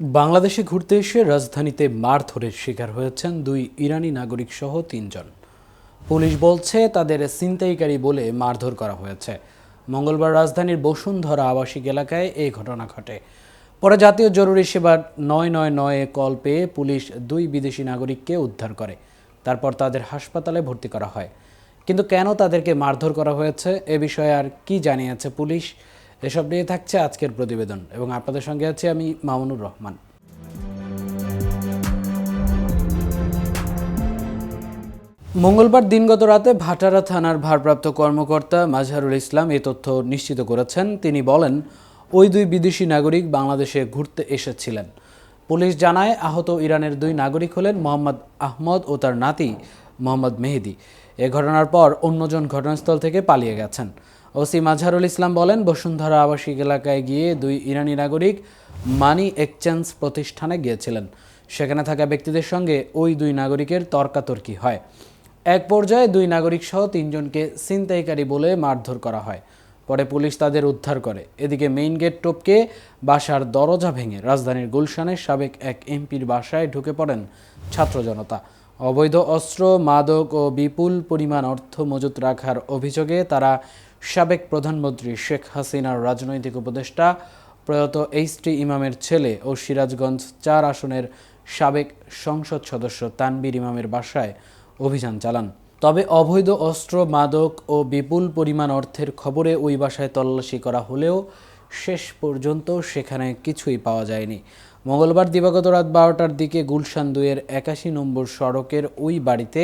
বাংলাদেশে ঘুরতে এসে রাজধানীতে মারধরের শিকার হয়েছেন দুই ইরানি নাগরিক সহ তিনজন। পুলিশ বলছে, তাদের ছিনতাইকারী বলে মারধর করা হয়েছে। মঙ্গলবার রাজধানীর বসুন্ধরা আবাসিক এলাকায় এই ঘটনা ঘটে। পরে জাতীয় জরুরি সেবার নয় নয় নয়ে কল পেয়ে পুলিশ দুই বিদেশি নাগরিককে উদ্ধার করে। তারপর তাদের হাসপাতালে ভর্তি করা হয়। কিন্তু কেন তাদেরকে মারধর করা হয়েছে, এ বিষয়ে আর কি জানিয়েছে পুলিশ? এসব নিয়ে থাকছে আজকের প্রতিবেদন এবং আপনাদের সঙ্গে আছি আমি মামুনুর রহমান। মঙ্গলবার দিনগত রাতে ভাটারা থানার ভারপ্রাপ্ত কর্মকর্তা মাজহারুল ইসলাম এই তথ্য নিশ্চিত করেছেন। তিনি বলেন, ওই দুই বিদেশি নাগরিক বাংলাদেশে ঘুরতে এসেছিলেন। পুলিশ জানায়, আহত ইরানের দুই নাগরিক হলেন মোহাম্মদ আহমদ ও তার নাতি মোহাম্মদ মেহেদি। এ ঘটনার পর অন্যজন ঘটনাস্থল থেকে পালিয়ে গেছেন। ওসি মাজহারুল ইসলাম বলেন, বসুন্ধরা আবাসিক এলাকায় গিয়ে দুই ইরানি নাগরিক মানি এক্সচেঞ্জ প্রতিষ্ঠানে গিয়েছিলেন। সেখানে থাকা ব্যক্তিদের সঙ্গে ওই দুই নাগরিকের তর্কাতর্কি হয়। এক পর্যায়ে দুই নাগরিক সহ তিনজনকে ছিনতাইকারী বলে মারধর করা হয়। পরে পুলিশ তাদের উদ্ধার করে। এদিকে মেইন গেট টপকে বাসার দরজা ভেঙে রাজধানীর গুলশানের সাবেক এক এমপির বাসায় ঢুকে পড়েন ছাত্র জনতা। অবৈধ অস্ত্র, মাদক ও বিপুল পরিমাণ অর্থ মজুত রাখার অভিযোগে তারা সাবেক প্রধানমন্ত্রী শেখ হাসিনার রাজনৈতিক উপদেষ্টা প্রয়াত এইচটি ইমামের ছেলে ও সিরাজগঞ্জ চার আসনের সাবেক সংসদ সদস্য তানবীর ইমামের বাসায় অভিযান চালান। তবে অবৈধ অস্ত্র, মাদক ও বিপুল পরিমাণ অর্থের খবরে ওই বাসায় তল্লাশি করা হলেও শেষ পর্যন্ত সেখানে কিছুই পাওয়া যায়নি। মঙ্গলবার দিবাগত রাত বারোটার দিকে গুলশান দুয়ের একাশি নম্বর সড়কের ওই বাড়িতে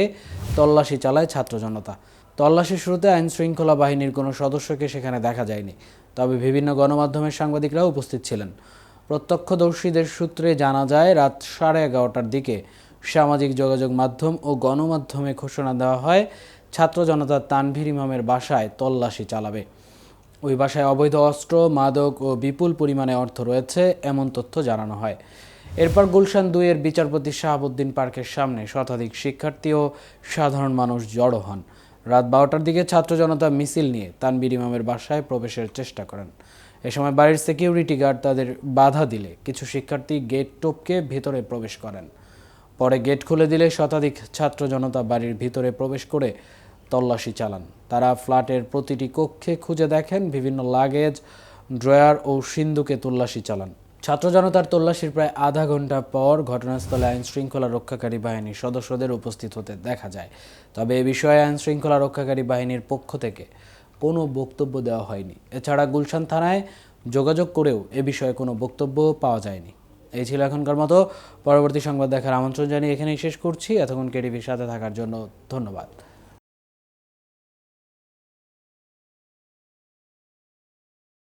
তল্লাশি চালায় ছাত্র জনতা। তল্লাশি শুরুতে আইন শৃঙ্খলা বাহিনীর কোনো সদস্যকে সেখানে দেখা যায়নি, তবে বিভিন্ন গণমাধ্যমের সাংবাদিকরা উপস্থিত ছিলেন। প্রত্যক্ষদর্শীদের সূত্রে জানা যায়, রাত সাড়ে এগারোটার দিকে সামাজিক যোগাযোগ মাধ্যম ও গণমাধ্যমে ঘোষণা দেওয়া হয়, ছাত্র জনতা তানভীর ইমামের বাসায় তল্লাশি চালাবে। ওই বাসায় অবৈধ অস্ত্র, মাদক ও বিপুল পরিমাণে অর্থ রয়েছে, এমন তথ্য জানানো হয়। এরপর গুলশান দুইয়ের বিচারপতি শাহাবুদ্দিন পার্কের সামনে শতাধিক শিক্ষার্থী ও সাধারণ মানুষ জড়ো হন। রাত বারোটার দিকে ছাত্র জনতা মিছিল নিয়ে তানবীর ইমামের বাসায় প্রবেশের চেষ্টা করেন। এ সময় বাড়ির সিকিউরিটি গার্ড তাদের বাধা দিলে কিছু শিক্ষার্থী গেট টপকে ভেতরে প্রবেশ করেন। পরে গেট খুলে দিলে শতাধিক ছাত্র জনতা বাড়ির ভিতরে প্রবেশ করে তল্লাশি চালান। তারা ফ্ল্যাটের প্রতিটি কক্ষে খুঁজে দেখেন বিভিন্ন লাগেজ ড্রয়ার ও সিন্ধুকে তল্লাশি চালান। ছাত্র জনতার তল্লাশির প্রায় আধা ঘণ্টা পর ঘটনাস্থলে আইন শৃঙ্খলা রক্ষাকারী বাহিনীর সদস্যদের উপস্থিত হতে দেখা যায়। তবে এ বিষয়ে আইন শৃঙ্খলা রক্ষাকারী বাহিনীর পক্ষ থেকে কোনো বক্তব্য দেওয়া হয়নি। এছাড়া গুলশান থানায় যোগাযোগ করেও এ বিষয়ে কোনো বক্তব্য পাওয়া যায়নি। এই ছিল এখনকার মতো। পরবর্তী সংবাদ দেখার আমন্ত্রণ জানিয়ে এখানেই শেষ করছি। এতক্ষণ কেটিভির সাথে থাকার জন্য ধন্যবাদ।